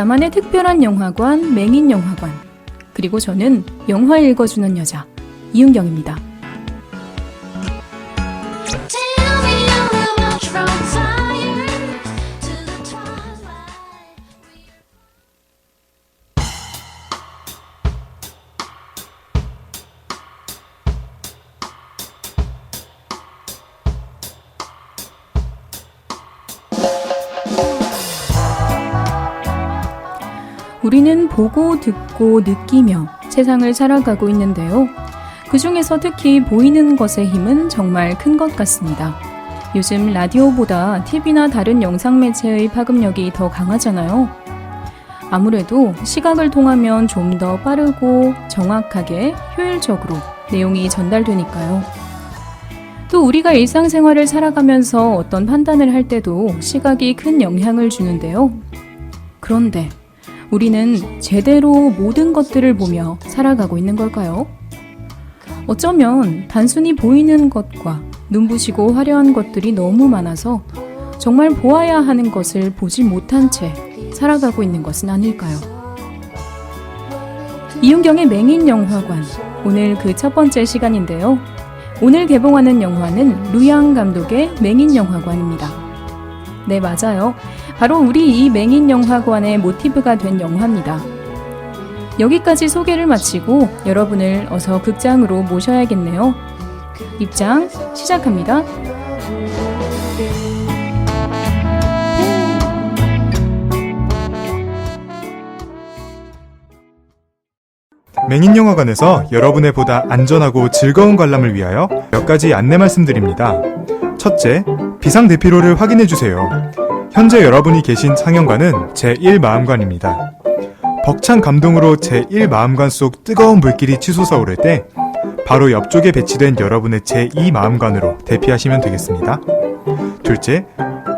나만의 특별한 영화관, 맹인 영화관. 그리고 저는 영화 읽어주는 여자, 이은경입니다. 우리는 보고 듣고 느끼며 세상을 살아가고 있는데요. 그 중에서 특히 보이는 것의 힘은 정말 큰 것 같습니다. 요즘 라디오보다 TV나 다른 영상 매체의 파급력이 더 강하잖아요. 아무래도 시각을 통하면 좀 더 빠르고 정확하게 효율적으로 내용이 전달되니까요. 또 우리가 일상생활을 살아가면서 어떤 판단을 할 때도 시각이 큰 영향을 주는데요. 그런데 우리는 제대로 모든 것들을 보며 살아가고 있는 걸까요? 어쩌면 단순히 보이는 것과 눈부시고 화려한 것들이 너무 많아서 정말 보아야 하는 것을 보지 못한 채 살아가고 있는 것은 아닐까요? 이윤경의 맹인 영화관. 오늘 그 첫 번째 시간인데요. 오늘 개봉하는 영화는 루양 감독의 맹인 영화관입니다. 네, 맞아요. 바로 우리 이 맹인 영화관의 모티브가 된 영화입니다. 여기까지 소개를 마치고 여러분을 어서 극장으로 모셔야겠네요. 입장 시작합니다. 맹인 영화관에서 여러분의 보다 안전하고 즐거운 관람을 위하여 몇 가지 안내 말씀드립니다. 첫째, 비상 대피로를 확인해 주세요. 현재 여러분이 계신 상영관은 제1마음관입니다. 벅찬 감동으로 제1마음관 속 뜨거운 불길이 치솟아 오를 때 바로 옆쪽에 배치된 여러분의 제2마음관으로 대피하시면 되겠습니다. 둘째,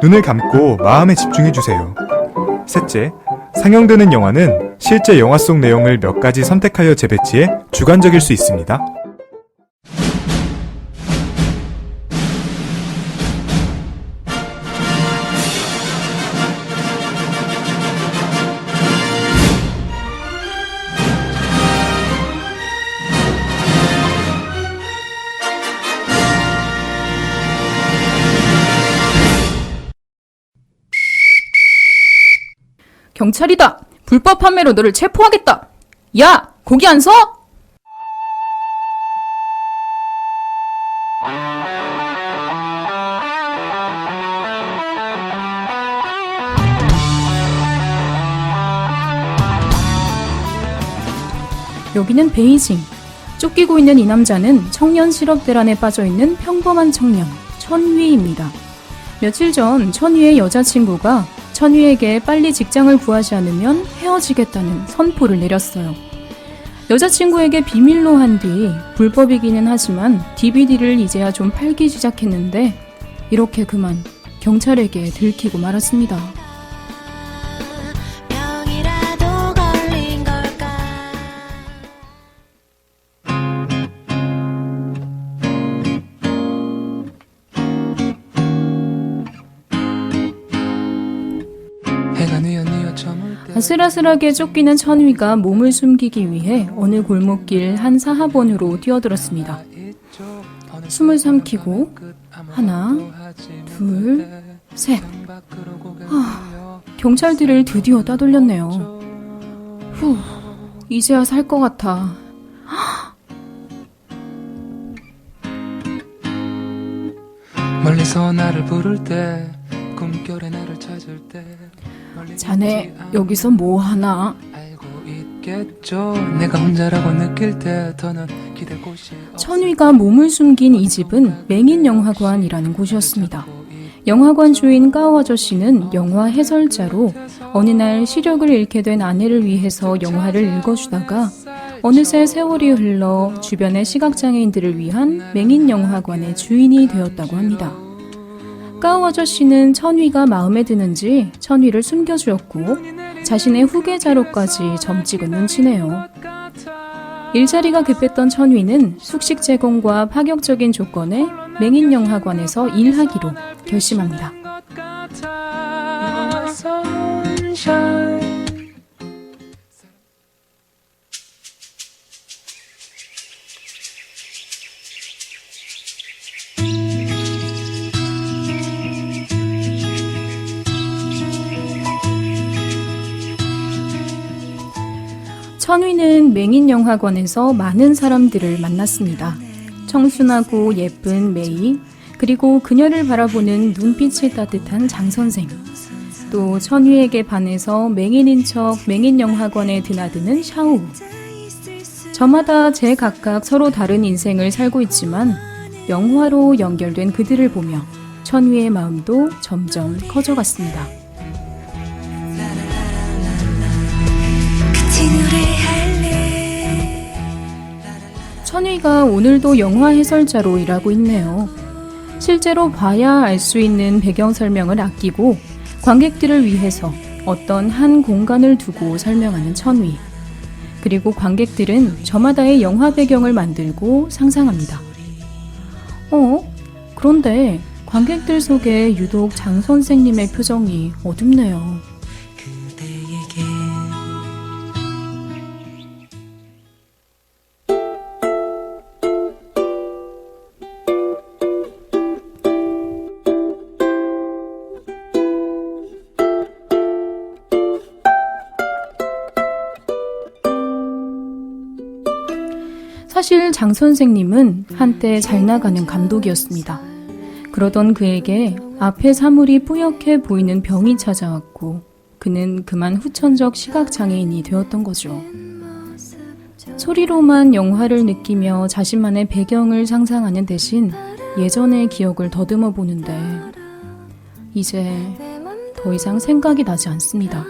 눈을 감고 마음에 집중해 주세요. 셋째, 상영되는 영화는 실제 영화 속 내용을 몇 가지 선택하여 재배치해 주관적일 수 있습니다. 경찰이다! 불법 판매로 너를 체포하겠다! 야! 거기 안 서? 여기는 베이징. 쫓기고 있는 이 남자는 청년 실업들 안에 빠져 있는 평범한 청년, 천휘입니다. 며칠 전 천휘의 여자친구가 천휘에게 빨리 직장을 구하지 않으면 헤어지겠다는 선포를 내렸어요. 여자친구에게 비밀로 한 뒤 불법이기는 하지만 DVD를 이제야 좀 팔기 시작했는데 이렇게 그만 경찰에게 들키고 말았습니다. 아슬아슬하게 쫓기는 천휘가 몸을 숨기기 위해 어느 골목길 한 사하번으로 뛰어들었습니다. 숨을 삼키고 하나, 둘, 셋. 아, 경찰들을 드디어 따돌렸네요. 후, 이제야 살 것 같아. 멀리서 나를 부를 때 꿈결에 나를 찾을 때 자네 여기서 뭐 하나? 천휘가 몸을 숨긴 이 집은 맹인 영화관이라는 곳이었습니다. 영화관 주인 까오 아저씨는 영화 해설자로 어느 날 시력을 잃게 된 아내를 위해서 영화를 읽어주다가 어느새 세월이 흘러 주변의 시각장애인들을 위한 맹인 영화관의 주인이 되었다고 합니다. 까오 아저씨는 천휘가 마음에 드는지 천휘를 숨겨주었고 자신의 후계자로까지 점찍은 눈치네요. 일자리가 급했던 천휘는 숙식 제공과 파격적인 조건의 맹인 영화관에서 일하기로 결심합니다. 천위는 맹인영화관에서 많은 사람들을 만났습니다. 청순하고 예쁜 메이, 그리고 그녀를 바라보는 눈빛이 따뜻한 장 선생. 또 천위에게 반해서 맹인인 척 맹인영화관에 드나드는 샤오. 저마다 제 각각 서로 다른 인생을 살고 있지만 영화로 연결된 그들을 보며 천위의 마음도 점점 커져갔습니다. 천위가 오늘도 영화 해설자로 일하고 있네요. 실제로 봐야 알 수 있는 배경 설명을 아끼고 관객들을 위해서 어떤 한 공간을 두고 설명하는 천위. 그리고 관객들은 저마다의 영화 배경을 만들고 상상합니다. 어? 그런데 관객들 속에 유독 장 선생님의 표정이 어둡네요. 사실 장 선생님은 한때 잘 나가는 감독이었습니다. 그러던 그에게 앞에 사물이 뿌옇게 보이는 병이 찾아왔고 그는 그만 후천적 시각장애인이 되었던 거죠. 소리로만 영화를 느끼며 자신만의 배경을 상상하는 대신 예전의 기억을 더듬어 보는데 이제 더 이상 생각이 나지 않습니다.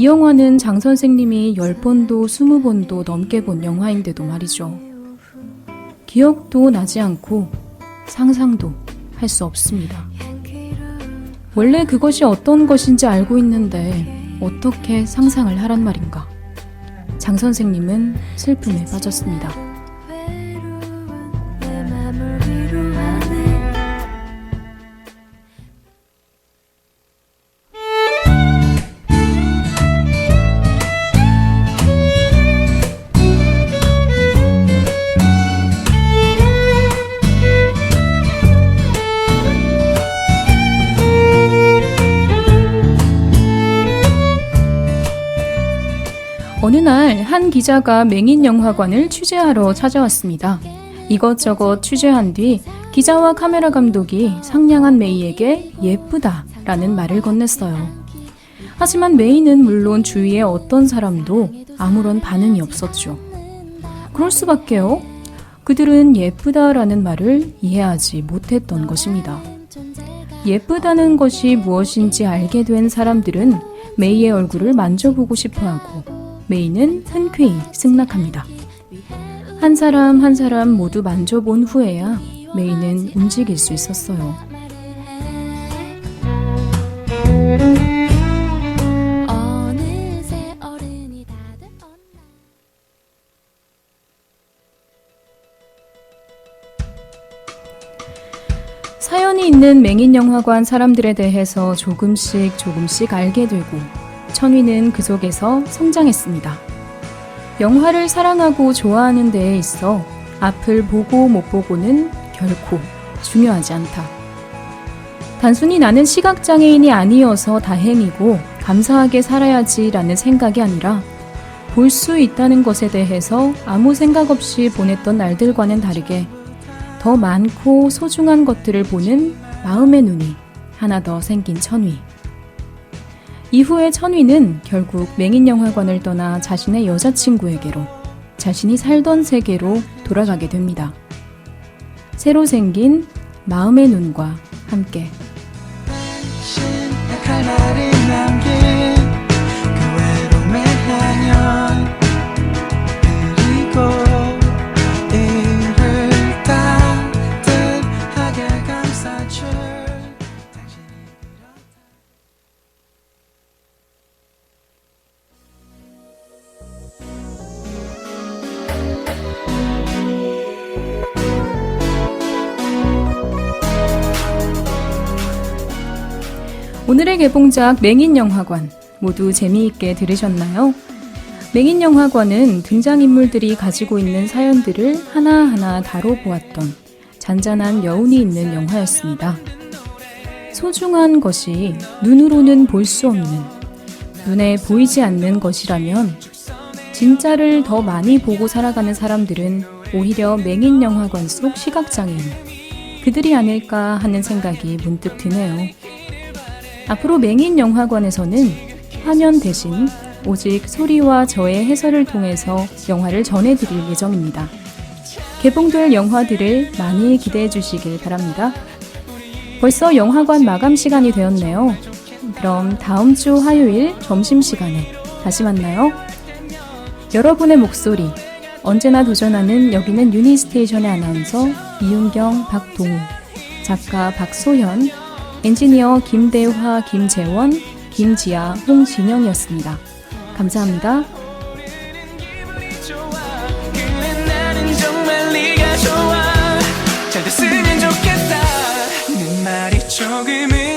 이 영화는 장 선생님이 10번도 20번도 넘게 본 영화인데도 말이죠. 기억도 나지 않고 상상도 할 수 없습니다. 원래 그것이 어떤 것인지 알고 있는데 어떻게 상상을 하란 말인가. 장 선생님은 슬픔에 빠졌습니다. 어느 날 한 기자가 맹인 영화관을 취재하러 찾아왔습니다. 이것저것 취재한 뒤 기자와 카메라 감독이 상냥한 메이에게 예쁘다 라는 말을 건넸어요. 하지만 메이는 물론 주위의 어떤 사람도 아무런 반응이 없었죠. 그럴 수밖에요. 그들은 예쁘다 라는 말을 이해하지 못했던 것입니다. 예쁘다는 것이 무엇인지 알게 된 사람들은 메이의 얼굴을 만져보고 싶어 하고 메이는 흔쾌히 승낙합니다. 한 사람 한 사람 모두 만져본 후에야 메이는 움직일 수 있었어요. 사연이 있는 맹인 영화관 사람들에 대해서 조금씩 조금씩 알게 되고 천위는 그 속에서 성장했습니다. 영화를 사랑하고 좋아하는 데에 있어 앞을 보고 못 보고는 결코 중요하지 않다. 단순히 나는 시각장애인이 아니어서 다행이고 감사하게 살아야지라는 생각이 아니라 볼 수 있다는 것에 대해서 아무 생각 없이 보냈던 날들과는 다르게 더 많고 소중한 것들을 보는 마음의 눈이 하나 더 생긴 천위. 이후에 천위는 결국 맹인영화관을 떠나 자신의 여자친구에게로 자신이 살던 세계로 돌아가게 됩니다. 새로 생긴 마음의 눈과 함께 오늘의 개봉작 맹인영화관 모두 재미있게 들으셨나요? 맹인영화관은 등장인물들이 가지고 있는 사연들을 하나하나 다뤄보았던 잔잔한 여운이 있는 영화였습니다. 소중한 것이 눈으로는 볼 수 없는, 눈에 보이지 않는 것이라면 진짜를 더 많이 보고 살아가는 사람들은 오히려 맹인 영화관 속 시각장애인. 그들이 아닐까 하는 생각이 문득 드네요. 앞으로 맹인 영화관에서는 화면 대신 오직 소리와 저의 해설을 통해서 영화를 전해드릴 예정입니다. 개봉될 영화들을 많이 기대해 주시길 바랍니다. 벌써 영화관 마감 시간이 되었네요. 그럼 다음 주 화요일 점심시간에 다시 만나요. 여러분의 목소리, 언제나 도전하는 여기는 유니스테이션의 아나운서 이윤경, 박동우, 작가 박소현, 엔지니어 김대화, 김재원, 김지아, 홍진영이었습니다. 감사합니다. 조금은